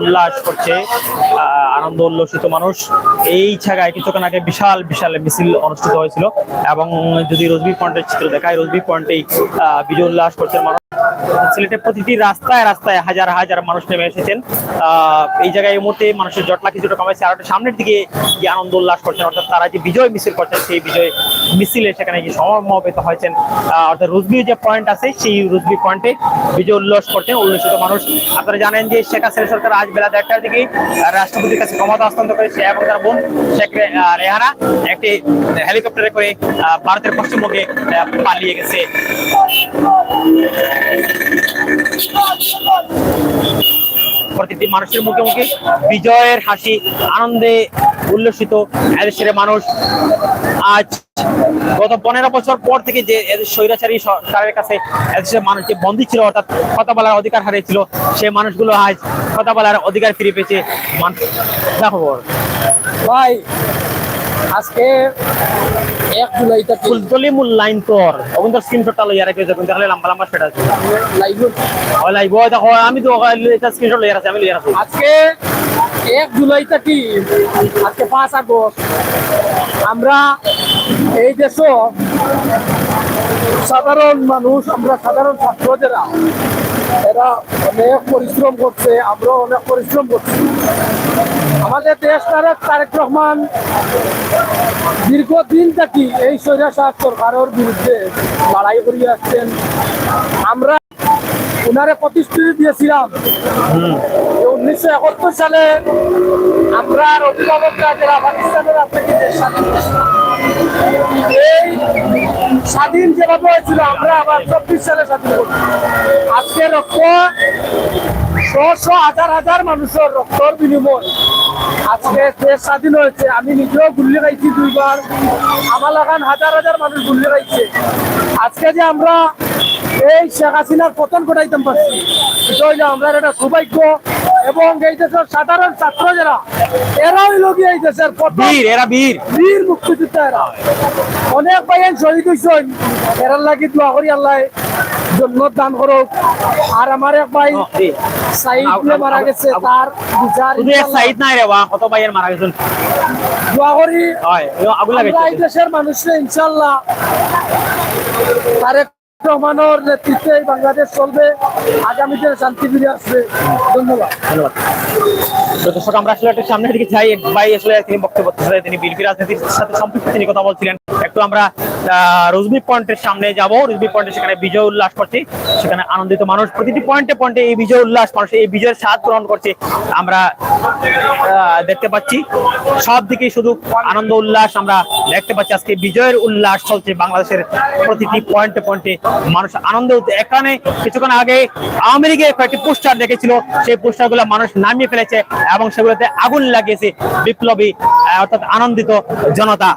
উল্লাস করছে আনন্দ উল্লসিত মানুষ। এই ছাগায় কিছুক্ষণ আগে বিশাল বিশাল মিছিল অনুষ্ঠিত হয়েছিল এবং যদি রজবি পয়েন্টের চিত্র দেখায়, রজবি পয়েন্টেই বিজয় উল্লাস করছে মানুষ। সিলেটের প্রতিটি রাস্তায় রাস্তায় হাজার হাজার মানুষ নেমে এসেছেন। এই জায়গায় এই মুহূর্তে মানুষের জটলা কিছুটা কমেছে। আর সামনের দিকে গিয়ে আনন্দ উল্লাস করছেন, অর্থাৎ তারা যে বিজয় মিছিল করছেন, সেই বিজয় মিছিলে সেখানে গিয়ে সমবেত হয়েছেন। অর্থাৎ রুজবি যে পয়েন্ট আছে, সেই রুজবি পয়েন্টে বিজয় উল্লাস করছেন উল্লসিত মানুষ। আপনারা জানেন যে শেখ হাসিনা সরকার আজ বেলা দেড়টার দিকে রাষ্ট্রপতির কাছে ক্ষমতা হস্তান্তর করেছে এবং তার বোন শেখ রেহানা একটি হেলিকপ্টারে করে ভারতের পশ্চিমবঙ্গে পালিয়ে গেছে। প্রতিটি মানুষের মুখে মুখে বিজয়ের হাসি, আনন্দে উল্লসিত এদেশের মানুষ। আজ গত পনেরো বছর পর থেকে যে স্বৈরাচারী সরকারের কাছে এদেশের মানুষ যে বন্দী ছিল, অর্থাৎ কথা বলার অধিকার হারিয়েছিল সেই মানুষগুলো আজ কথা বলার অধিকার ফিরে পেয়েছে মান- খবর। ভাই, আজকে এক জুলাই থেকে ফুলতলি মূল লাইন তোর। অবন্তর স্ক্রিনশটটা লইয়া রাখবে যখন তাহলে লম্বা লম্বা সেটা আছে। লাইভ। ওই লাইভ ওই দেখো আমি তো এটা স্ক্রিনশট লইয়া রাখছি আমি লইয়া রাখছি। আজকে এক জুলাই থেকে আজকে পাঁচ আগস্ট। আমরা এই দেশ সাধারণ মানুষ আমরা সাধারণ ছাত্রদেরা এরা অনেক পরিশ্রম করছে আমরা অনেক পরিশ্রম করছি। আমাদের দেশ তারেক তারেক রহমান দীর্ঘদিন থাকি এই স্বৈরাচার সরকারের বিরুদ্ধে লড়াই করে আসছেন আমরা ওনারে প্রতিশ্রুতি দিয়েছিলাম উনিশশো একাত্তর সালে আমরা অভিভাবকরা যারা পাকিস্তানের। এই স্বাধীন যেভাবে হয়েছিল, আমরা আবার চব্বিশ সালে স্বাধীন আজকে রক্ত শ হাজার হাজার মানুষের রক্তর বিনিময়। আজকে দেশ স্বাধীন হয়েছে আমি নিজেও গুল্লি খাইছি দুইবার আমার লাগান হাজার হাজার মানুষ গুল্লি খাইছে। আজকে যে আমরা এই শেখ হাসিনার পতন ঘটাইতাম পারছি এটা হইলে আমরা একটা সৌভাগ্য। এবং এই দেশের সাধারণ ছাত্র যারা এরাই লগি এই দেশের বীর এরা বীর বীর মুক্তিযোদ্ধা এরা অনেক ভাইয়ের শহীদ হয়েছেন এরার লাগি দোয়া করি আল্লাহ জন্ম দান করুক আর আমার এক ভাই ও, জি। যে আব- মারা গেছে তার বিচার শুধু এক সাইড নাই রে বা কত ভাইয়ের মারা গেছেন দোয়া করি হয় আগুন আমরা এই দেশের মানুষরা ইনশাল্লাহ। তারেক রহমানের নেতৃত্বে বাংলাদেশ চলবে। আগামী দিনে শান্তি ফিরে আসবে। ধন্যবাদ। ধন্যবাদ। দর্শক আমরা আসলে একটু সামনের দিকে যাই। ভাই আসলে তিনি তিনি রাজনীতির সাথে সম্পৃক্ত। তিনি কথা বলছিলেন, একটু আমরা রুজবি পয়েন্টের সামনে যাব। রুজবি পয়েন্টে সেখানে বিজয় উল্লাস করছি। সেখানে আনন্দিত মানুষ প্রতিটি পয়েন্টে পয়েন্টে এই বিজয় উল্লাস মানুষ এই বিজয়ের স্বাদ গ্রহণ করছে। আমরা দেখতে পাচ্ছি সব দিকে শুধু আনন্দ উল্লাস আমরা দেখতে পাচ্ছি। আজকে বিজয়ের উল্লাস চলছে বাংলাদেশের প্রতিটি পয়েন্টে পয়েন্টে। মানুষ আনন্দ এখানে কিছুক্ষণ আগে আওয়ামী লীগের কয়েকটি পোস্টার দেখেছিল। সেই পোস্টার মানুষ নামিয়ে ফেলেছে এবং সেগুলোতে আগুন লাগিয়েছে বিপ্লবী অর্থাৎ আনন্দিত জনতা।